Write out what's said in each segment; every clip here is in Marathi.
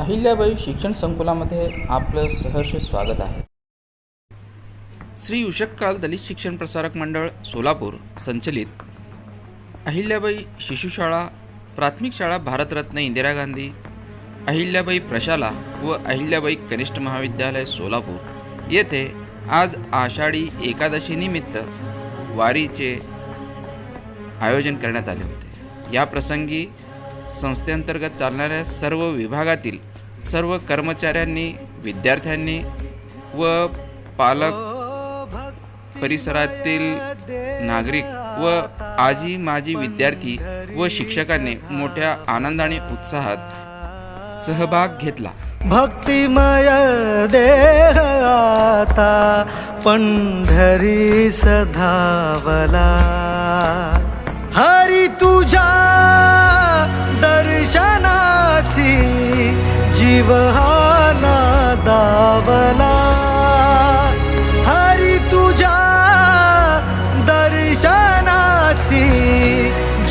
अहिल्याबाई शिक्षण संकुलामध्ये आपलं सहर्ष स्वागत आहे. श्री उषक्काल दलित शिक्षण प्रसारक मंडळ सोलापूर संचलित अहिल्याबाई शिशुशाळा प्राथमिक शाळा भारतरत्न इंदिरा गांधी अहिल्याबाई प्रशाला व अहिल्याबाई कनिष्ठ महाविद्यालय सोलापूर. येथे आज आषाढी एकादशीनिमित्त वारीचे आयोजन करण्यात आले होते. या प्रसंगी संस्थेअंतर्गत चालणाऱ्या सर्व विभागातील सर्व कर्मचाऱ्यांनी विद्यार्थ्यांनी व पालक परिसरातील नागरिक व आजी माजी विद्यार्थी व शिक्षकांनी मोठ्या आनंदाने उत्साहात सहभाग घेतला. भक्तिमय देह आता पंढरी सधावला हरी तुझा दर्शनासि जिव हरि तुजा दर्शनासि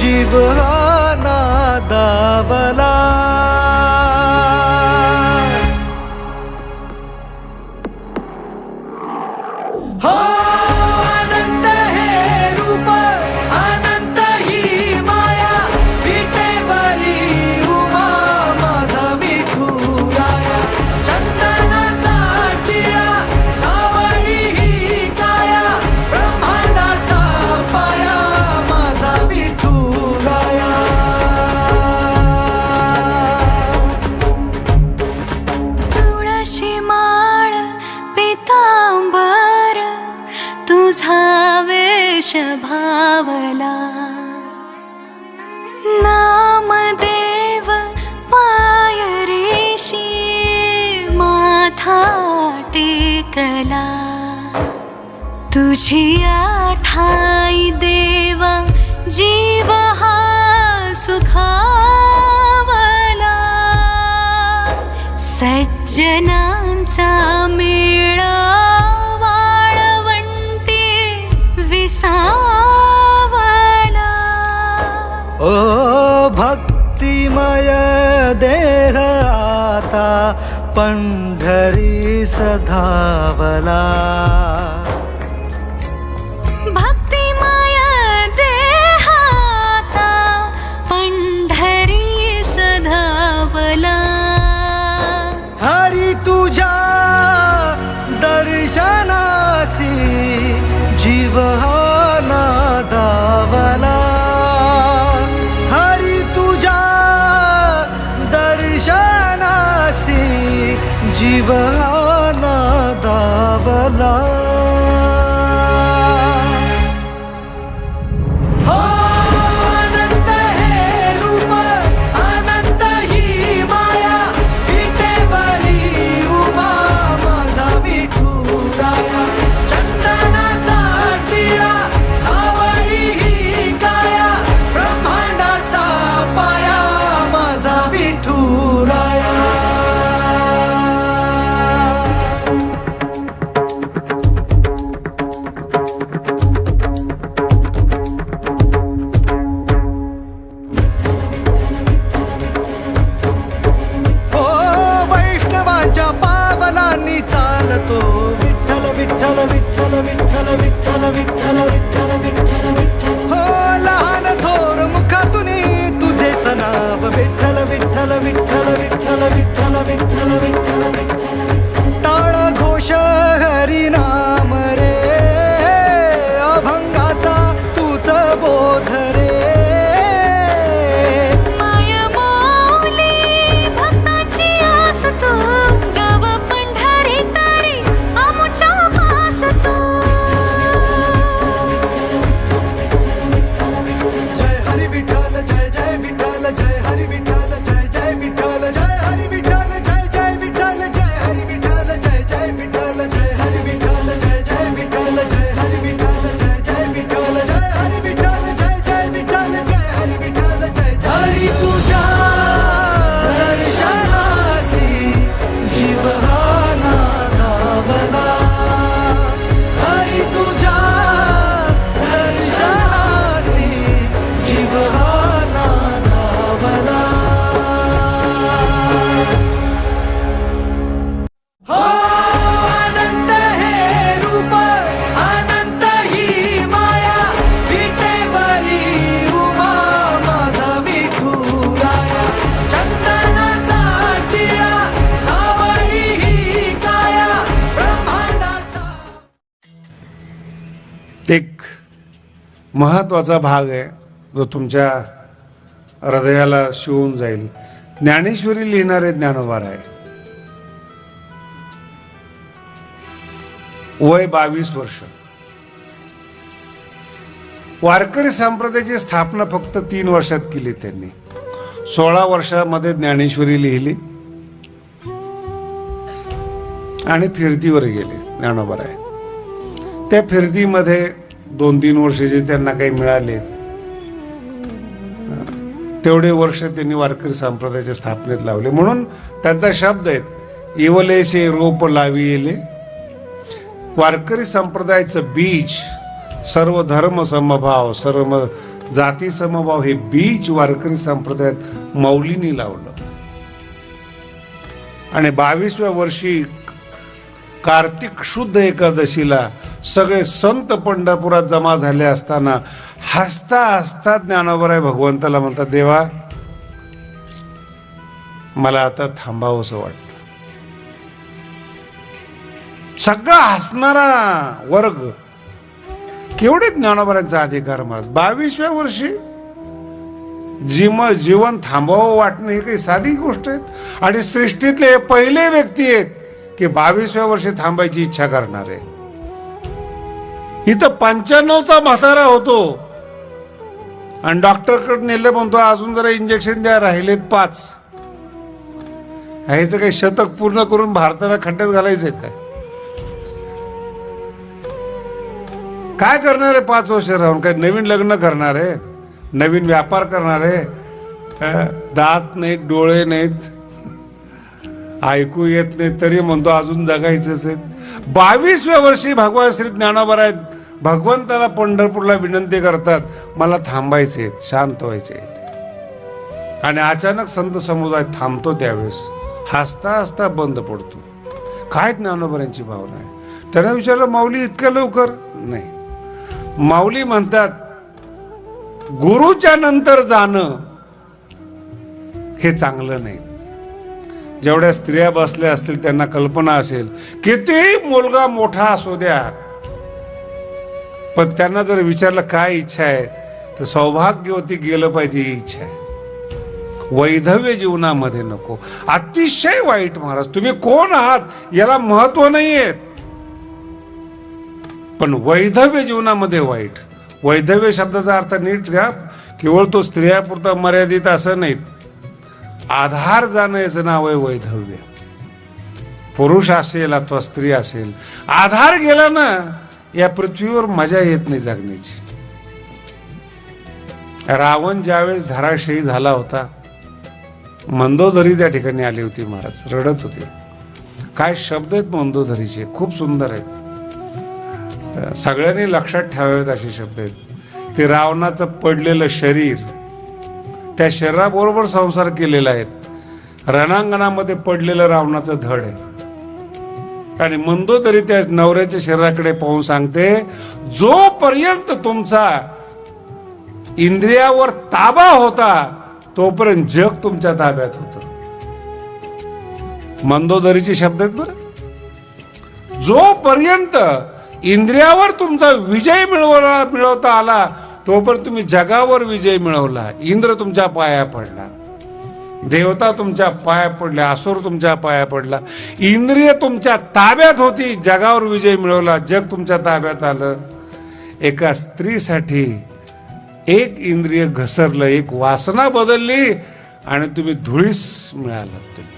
जीवहाना दावला हा थाटी कला तुझी आठाई देवा जीव हा सुखावला. सज्जनांचा मेळा वाळवंटी विसावला. ओ भक्तिमय देह आता पंढरी सधावला। महत्त्वाचा भाग आहे जो तुमच्या हृदयाला शिवून जाईल. ज्ञानेश्वरी लिहिणारे ज्ञानोबार आहे. वय बावीस वर्ष. वारकरी संप्रदायाची स्थापना फक्त तीन वर्षात केली त्यांनी. सोळा वर्षामध्ये ज्ञानेश्वरी लिहिली. आणि फिरतीवर गेले ज्ञानोबा आहे. त्या फिरतीमध्ये दोन तीन वर्ष जे त्यांना काही मिळाले. तेवढे वर्ष त्यांनी वारकरी संप्रदायाच्या स्थापनेत लावले. म्हणून त्यांचा शब्द आहेत इवलेशे रोप लावी येले वारकरी संप्रदायाचं बीज सर्व धर्म समभाव सर्व जाती समभाव हे बीज वारकरी संप्रदायात मौलीने लावलं. आणि बावीसव्या वर्षी कार्तिक शुद्ध एकादशीला सगळे संत पंढरपुरात जमा झाले असताना हसता हसता ज्ञानोबराय भगवंताला म्हणतात देवा मला आता थांबावंसं वाटतं. सगळा हसणारा वर्ग केवढे ज्ञानोबरांचा अधिकार महाराज? बावीसव्या वर्षी जीव जीवन थांबावं वाटणं ही काही साधी गोष्ट आहेत. आणि सृष्टीतले हे पहिले व्यक्ती आहेत की बावीसव्या वर्षी थांबायची इच्छा करणार आहे. इथं पंच्याण्णवचा म्हातारा होतो. आणि डॉक्टरकडे नेलं म्हणतो अजून जरा इंजेक्शन द्या राहिलेत पाच. ह्याचं काही शतक पूर्ण करून भारताला खड्ड्यात घालायचंय काय? काय करणार आहे पाच वर्ष राहून? काय नवीन लग्न करणार आहे? नवीन व्यापार करणार आहे? दात नाहीत डोळे नाहीत ऐकू येत नाही तरी म्हणतो अजून जगायचंच आहे. बावीसव्या वर्षी भगवान श्री ज्ञानावर आहेत. भगवंताला पंढरपूरला विनंती करतात मला थांबायचे आहेत शांत व्हायचे आहेत आणि अचानक संत समुदाय थांबतो त्यावेळेस. हसता हसता बंद पडतो. काय ज्ञानोबरांची भावना आहे? त्यांना विचारलं माऊली इतक्या लवकर? नाही. माऊली म्हणतात गुरुच्या नंतर जाणं हे चांगलं नाही. जेवढ्या स्त्रिया बसल्या असतील त्यांना कल्पना असेल कितीही मुलगा मोठा असू द्या. पण त्यांना जर विचारलं काय इच्छा आहे तर सौभाग्यवती गेलं पाहिजे ही इच्छा आहे. वैधव्य जीवनामध्ये नको. अतिशय वाईट महाराज तुम्ही कोण आहात याला महत्त्व नाहीये. पण वैधव्य जीवनामध्ये वाईट. वैधव्य शब्दाचा अर्थ नीट घ्या. केवळ तो स्त्रियापुरता मर्यादित असं नाहीत आधार जाण्याचं नाव आहे वैधव्य. पुरुष असेल अथवा स्त्री असेल आधार गेला ना या पृथ्वीवर मजा येत नाही जगण्याची. रावण ज्यावेळेस धाराशयी झाला होता मंदोदरी त्या ठिकाणी आली होती महाराज रडत होते. काय शब्द आहेत मंदोदरीचे? खूप सुंदर आहेत. सगळ्यांनी लक्षात ठेवावेत असे शब्द आहेत. ते रावणाचं पडलेलं शरीर त्या शरीराबरोबर संसार केलेला आहे. रणांगणामध्ये पडलेलं रावणाचं धड आहे. आणि मंदोदरी त्या नवऱ्याच्या शरीराकडे पाहून सांगते जोपर्यंत तुमचा इंद्रियावर ताबा होता तोपर्यंत जग तुमच्या ताब्यात होत. मंदोदरीचे शब्द आहेत बरं. जोपर्यंत इंद्रियावर तुमचा विजय मिळवला मिळवता आला तोपर्यंत तुम्ही जगावर विजय मिळवला. इंद्र तुमच्या पाया पडला. देवता तुमच्या पाया पडल्या. असुर तुमच्या पाया पडला. इंद्रिय तुमच्या ताब्यात होती. जगावर विजय मिळवला. जग तुमच्या ताब्यात आलं. एका स्त्रीसाठी एक इंद्रिय घसरलं. एक वासना बदलली आणि तुम्ही धुळीस मिळालात तुम्ही.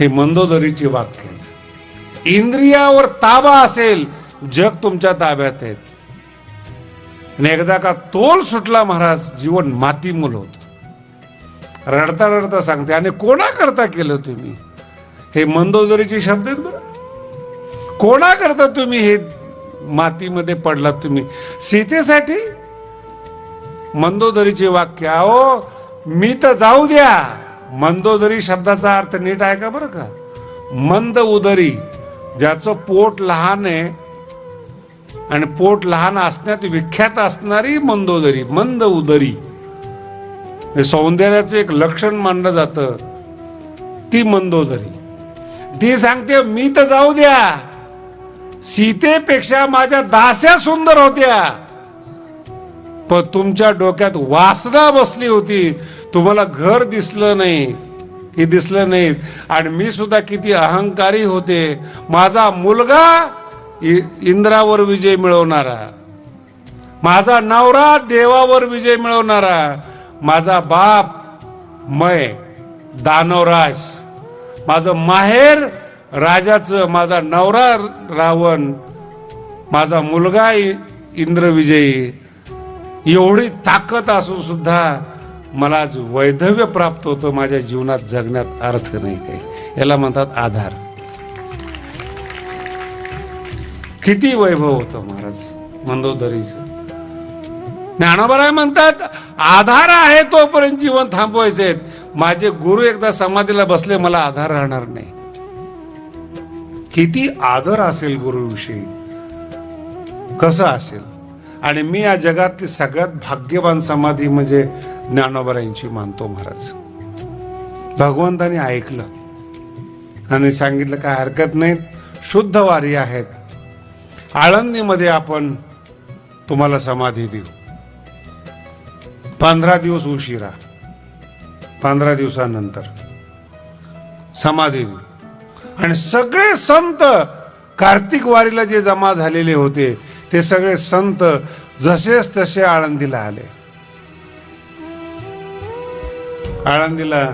हे मंदोदरीची वाक्य इंद्रियावर ताबा असेल जग तुमच्या ताब्यात आहेत आणि एकदा का तोल सुटला महाराज जीवन मातीमूल होत. रडता रडता सांगते आणि कोणाकरता केलं तुम्ही? हे मंदोदरीचे शब्द आहेत बरं. कोणाकरता तुम्ही हे मातीमध्ये पडलात तुम्ही? सीतेसाठी? मंदोदरीचे वाक्य अहो मी तर जाऊ द्या. मंदोदरी शब्दाचा अर्थ नीट आहे का बरं का? मंद उदरी ज्याचं पोट लहान आहे आणि पोट लहान असण्यात विख्यात असणारी मंदोदरी मंद उदरी. हे सौंदर्याचं एक लक्षण मानलं जातं. ती मंदोदरी. ती सांगते मी तर जाऊ द्या. सीतेपेक्षा माझ्या दास्या सुंदर होत्या. पण तुमच्या डोक्यात वासना बसली होती. तुम्हाला घर दिसलं नाही. हे दिसलं नाही आणि मी सुद्धा किती अहंकारी होते. माझा मुलगा इंद्रावर विजय मिळवणारा. माझा नवरा देवावर विजय मिळवणारा. माझा बाप मय दानवराज. माझं माहेर राजाचं माझा नवरा रावण. माझा मुलगा इ- इंद्रविजयी. एवढी ताकद असून सुद्धा मला आज वैधव्य प्राप्त होतं. माझ्या जीवनात जगण्यात अर्थ नाही काही. याला म्हणतात आधार. किती वैभव होतं महाराज मंदोदरीचं. ज्ञानोबराय म्हणतात आधार आहे तोपर्यंत जीवन थांबवायचे आहेत माझे गुरु एकदा समाधीला बसले मला आधार राहणार नाही. किती आदर असेल गुरुविषयी. कसं असेल? आणि मी या जगातली सगळ्यात भाग्यवान समाधी म्हणजे ज्ञानोबरायांची मानतो महाराज. भगवंताने ऐकलं. आणि सांगितलं काय हरकत नाही शुद्ध वारी आहेत. आळंदीमध्ये आपण तुम्हाला समाधी देऊ. पंधरा दिवस उशिरा पंधरा दिवसानंतर समाधी देऊ. आणि सगळे संत कार्तिक वारीला जे जमा झालेले होते ते सगळे संत जसेच तसे आळंदीला आले. आळंदीला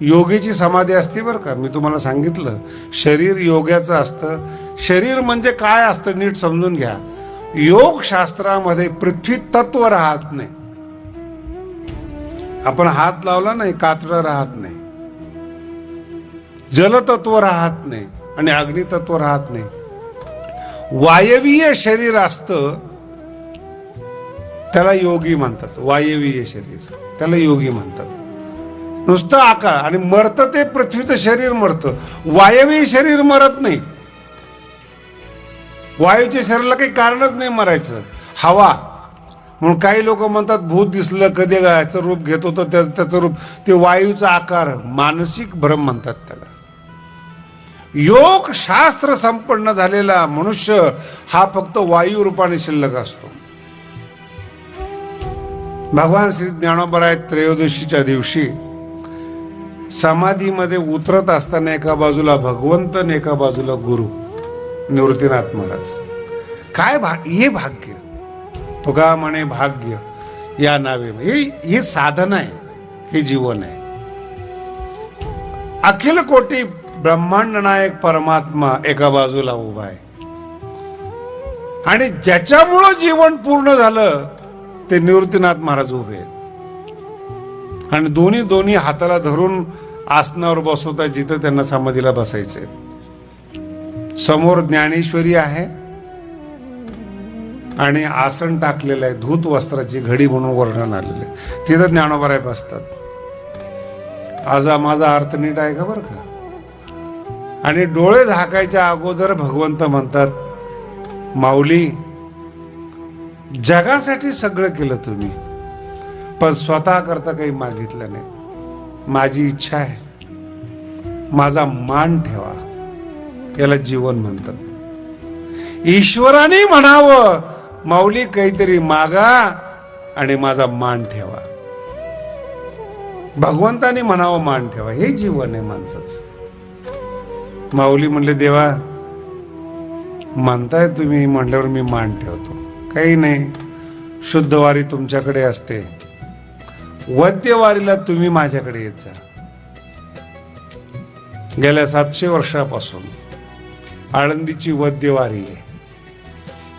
योगीची समाधी असते बरं का. मी तुम्हाला सांगितलं शरीर योग्याचं असतं. शरीर म्हणजे काय असतं नीट समजून घ्या. योगशास्त्रामध्ये पृथ्वी तत्व राहत नाही. आपण हात लावला नाही कातडं राहत नाही. जलतत्व राहत नाही आणि अग्नितत्व राहत नाही. वायवीय शरीर असतं त्याला योगी म्हणतात. वायवीय शरीर त्याला योगी म्हणतात. नुसतं आकार आणि मरतं ते पृथ्वीचं शरीर मरतं. वायवी शरीर मरत नाही. वायूच्या शरीराला काही कारणच नाही मरायचं. हवा. म्हणून काही लोक म्हणतात भूत दिसलं कधी याचं रूप घेत होतं त्या त्याचं रूप. ते वायूचा आकार मानसिक भ्रम म्हणतात त्याला. योग शास्त्र संपन्न झालेला मनुष्य हा फक्त वायू रूपाने शिल्लक असतो. भगवान श्री ज्ञानोबराय त्रयोदशीच्या दिवशी समाधीमध्ये उतरत असताना एका बाजूला भगवंत आणि एका बाजूला गुरु निवृत्तीनाथ महाराज. काय भा हे भाग्य? तुका म्हणे भाग्य या नावे हे हे साधन आहे हे जीवन आहे. अखिल कोटी ब्रह्मांड नायक परमात्मा एका बाजूला उभा आहे. आणि ज्याच्यामुळं जीवन पूर्ण झालं ते निवृत्तीनाथ महाराज उभे आहेत. आणि दोन्ही दोन्ही हाताला धरून आसनावर बसवतात जिथं त्यांना समाधीला बसायचे समोर ज्ञानेश्वरी आहे आणि आसन टाकलेलं आहे धूत वस्त्राची घडी म्हणून वर्णन आलेलं आहे. तिथं ज्ञानोबराय बसतात. आज माझा अर्थ नीट आहे का बरं का? आणि डोळे झाकायच्या अगोदर भगवंत म्हणतात माऊली जगासाठी सगळं केलं तुम्ही. पण स्वतः करता काही मागितलं नाही. माझी इच्छा आहे. माझा मान ठेवा. याला जीवन म्हणतात. ईश्वराने म्हणावं माऊली काहीतरी मागा आणि माझा मान ठेवा. भगवंताने म्हणावं मान ठेवा. हे जीवन आहे माणसाचं. माऊली म्हणले देवा म्हणताय तुम्ही म्हणल्यावर मी मान ठेवतो. काही नाही. शुद्धवारी तुमच्याकडे असते. वद्यवारीला तुम्ही माझ्याकडे येत जा. गेल्या सातशे वर्षापासून आळंदीची वद्यवारी आहे.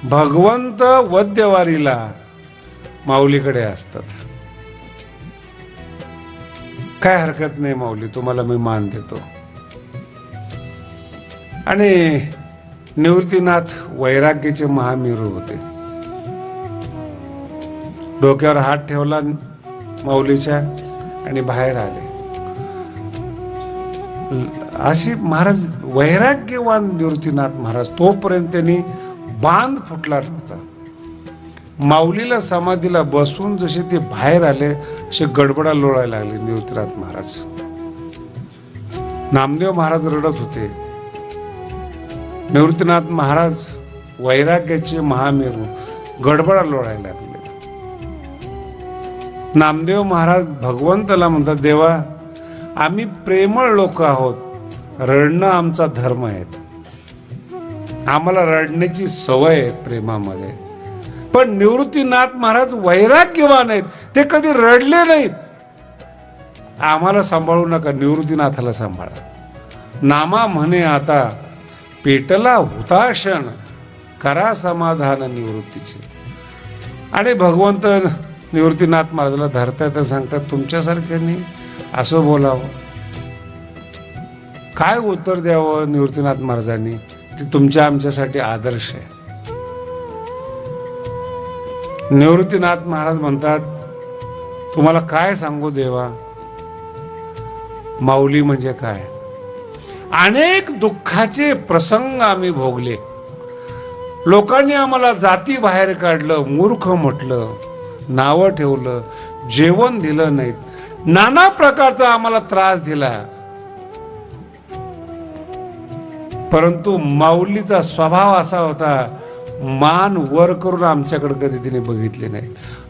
भगवंत वद्यवारीला माऊलीकडे असतात. काय हरकत नाही माऊली तुम्हाला मी मान देतो. आणि निवृत्तीनाथ वैराग्याचे महामेरू होते. डोक्यावर हात ठेवला माऊलीच्या आणि बाहेर आले. असे महाराज वैराग्यवान निवृत्तीनाथ महाराज तोपर्यंत त्यांनी बांध फुटला नव्हता. माऊलीला समाधीला बसून जसे ते बाहेर आले असे गडबडा लोळायला लागले निवृत्तीनाथ महाराज. नामदेव महाराज रडत होते. निवृत्तीनाथ महाराज वैराग्याचे महामेरू गडबडा लोळायला लागले. नामदेव महाराज भगवंताला म्हणतात देवा आम्ही प्रेमळ लोक आहोत. रडणं आमचा धर्म आहे. आम्हाला रडण्याची सवय आहे प्रेमामध्ये. पण निवृत्तीनाथ महाराज वैराग्यवान आहेत. ते कधी रडले नाहीत. आम्हाला सांभाळू नका निवृत्तीनाथाला सांभाळा. नामा म्हणे आता पेटला हुताशन करा समाधान निवृत्तीचे. आणि भगवंत निवृत्तीनाथ महाराजाला धरतात तर सांगतात तुमच्यासारख्यांनी असं बोलावं. काय उत्तर द्यावं निवृत्तीनाथ महाराजांनी? ते तुमच्या आमच्यासाठी आदर्श आहे. निवृत्तीनाथ महाराज म्हणतात तुम्हाला काय सांगू देवा? माऊली म्हणजे काय? अनेक दुःखाचे प्रसंग आम्ही भोगले. लोकांनी आम्हाला जाती बाहेर काढलं मूर्ख म्हटलं. नावं ठेवलं जेवण दिलं नाहीत. नाना प्रकारचा आम्हाला त्रास दिला. परंतु माऊलीचा स्वभाव असा होता मान वर करून आमच्याकडे कधी तिने बघितले नाही.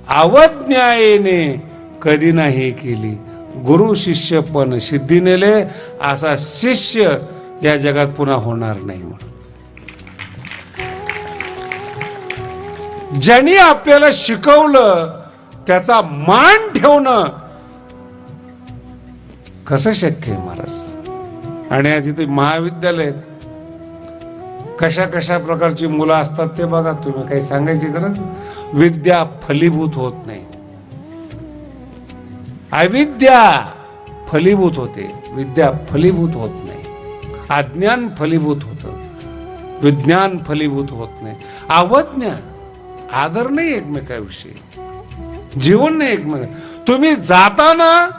अवज्ञायेने कधी नाही केली. गुरु शिष्य पण सिद्धी नेले असा शिष्य या जगात पुन्हा होणार नाही म्हणून. ज्यांनी आपल्याला शिकवलं त्याचा मान ठेवणं कसं शक्य आहे महाराज? आणि आज इथे महाविद्यालय आहेत. कशा कशा प्रकारची मुलं असतात ते बघा तुम्ही काही सांगायची गरज? विद्या फलीभूत होत नाही. अविद्या फलीभूत होते. विद्या फलीभूत होत नाही. अज्ञान फलीभूत होतं. विज्ञान फलीभूत होत नाही. अवज्ञा आदर नाही एकमेकाविषयी. जीवन नाही एकमेक तुम्ही जाताना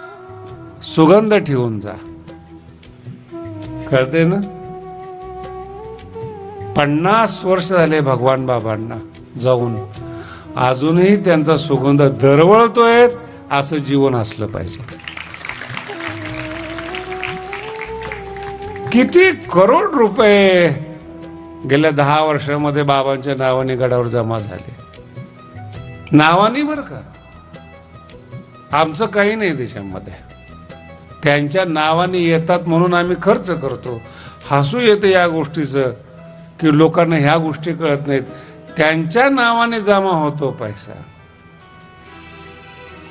सुगंध ठेवून जा. कळते ना? पन्नास वर्ष झाले भगवान बाबांना जाऊन. अजूनही त्यांचा सुगंध दरवळतोय असं जीवन असलं पाहिजे. किती करोड रुपये गेल्या दहा वर्षामध्ये बाबांच्या नावाने गडावर जमा झाले. नावाने बर का? आमचं काही नाही त्याच्यामध्ये त्यांच्या नावाने येतात म्हणून आम्ही खर्च करतो. हसू येतं या गोष्टीचं की लोकांना ह्या गोष्टी कळत नाहीत. त्यांच्या नावाने जमा होतो पैसा.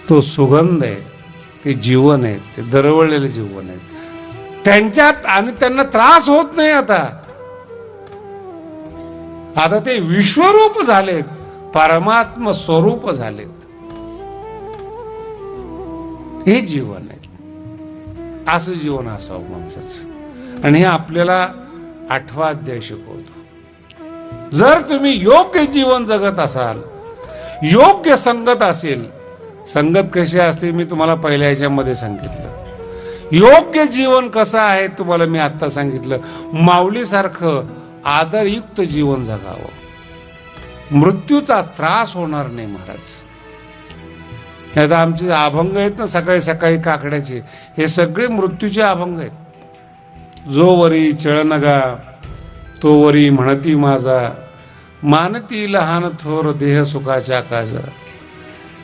तो सुगंध आहे ते जीवन आहे ते दरवळलेले जीवन आहे. त्यांच्यात आणि त्यांना त्रास होत नाही आता. आता ते विश्वरूप झालेत. परमात्म स्वरूप झालेत. हे जीवन आहे. असं जीवन असावं माणसाचं. आणि हे आपल्याला आठवा अध्याय शिकवतो. जर तुम्ही योग्य जीवन जगत असाल योग्य संगत असेल संगत कशी असते मी तुम्हाला पहिल्या याच्यामध्ये सांगितलं. योग्य जीवन कसं आहे तुम्हाला मी आत्ता सांगितलं. माऊलीसारखं आदरयुक्त जीवन जगावं. मृत्यूचा त्रास होणार नाही महाराज. हे आता आमचे अभंग आहेत ना सकाळी सकाळी काकड्याचे. हे सगळे मृत्यूचे अभंग आहेत. जो वरी चळनगा तो वरी म्हणती माझा. मानती लहान थोर देह सुखाच्या काजा.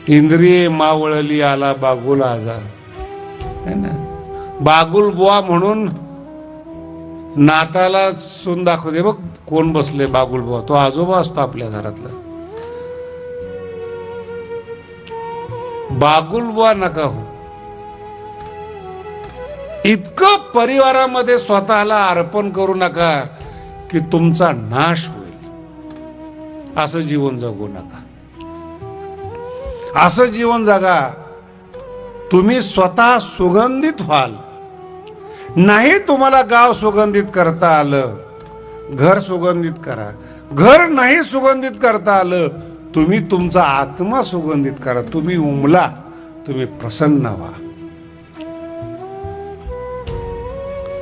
इंद्रिये मावळली आला बागुल आजार है ना? बागुल बुवा म्हणून नाताला सून दाखवते बघ कोण बसले बागुल बुवा. तो आजोबा असतो आपल्या घरातला. बागुल बुवा नका हो. इतकं परिवारामध्ये स्वतःला अर्पण करू नका की तुमचा नाश होईल. असं जीवन जगू नका. असं जीवन जगा. तुम्ही स्वतः सुगंधित व्हाल. नाही तुम्हाला गाव सुगंधित करता आलं घर सुगंधित करा. घर नाही सुगंधित करता आलं तुम्ही तुमचा आत्मा सुगंधित करा. तुम्ही उमला तुम्ही प्रसन्न व्हा.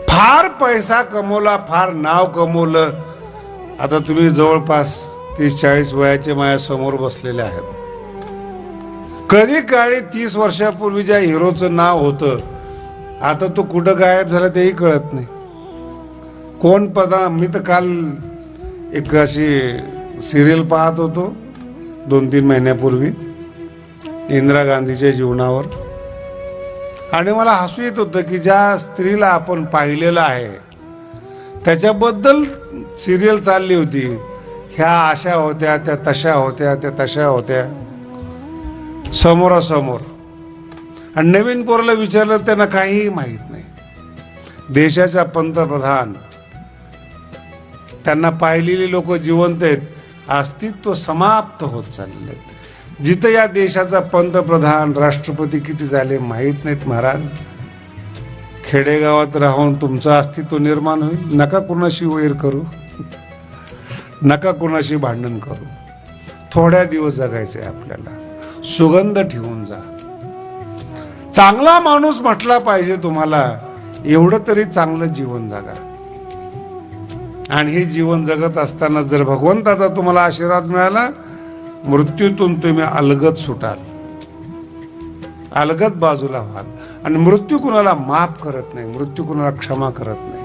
फार पैसा कमवला फार नाव कमवलं. आता तुम्ही जवळपास तीस चाळीस वयाचे माझ्यासमोर बसलेले आहेत. कधी काळी तीस वर्षापूर्वी ज्या हिरोचं नाव होतं आता तो कुठं गायब झाला तेही कळत नाही. कोण पदा मी तर काल एक अशी सिरियल पाहत होतो दोन तीन महिन्यापूर्वी इंदिरा गांधीच्या जीवनावर. आणि मला हसू येत होतं की ज्या स्त्रीला आपण पाहिलेलं आहे त्याच्याबद्दल सिरियल चालली होती. ह्या अशा होत्या त्या तशा होत्या त्या तशा होत्या. समोरासमोर. आणि नवीन पोराला विचारलं त्यांना काहीही माहीत नाही. देशाच्या पंतप्रधान त्यांना पाहिलेली लोक जिवंत आहेत अस्तित्व समाप्त होत चाललेले आहेत जिथं या देशाचा पंतप्रधान राष्ट्रपती किती झाले माहीत नाहीत महाराज. खेडेगावात राहून तुमचं अस्तित्व निर्माण होईल. नका कुणाशी वैर करू. नका कुणाशी भांडण करू. थोड्या दिवस जगायचे आपल्याला. सुगंध ठेवून चांगला माणूस म्हटला पाहिजे तुम्हाला एवढं तरी चांगलं जीवन जगा. आणि हे जीवन जगत असताना जर भगवंताचा तुम्हाला आशीर्वाद मिळाला मृत्यूतून तुम्ही अलगत सुटाल. अलगत बाजूला व्हाल. आणि मृत्यू कुणाला माफ करत नाही मृत्यू कुणाला क्षमा करत नाही.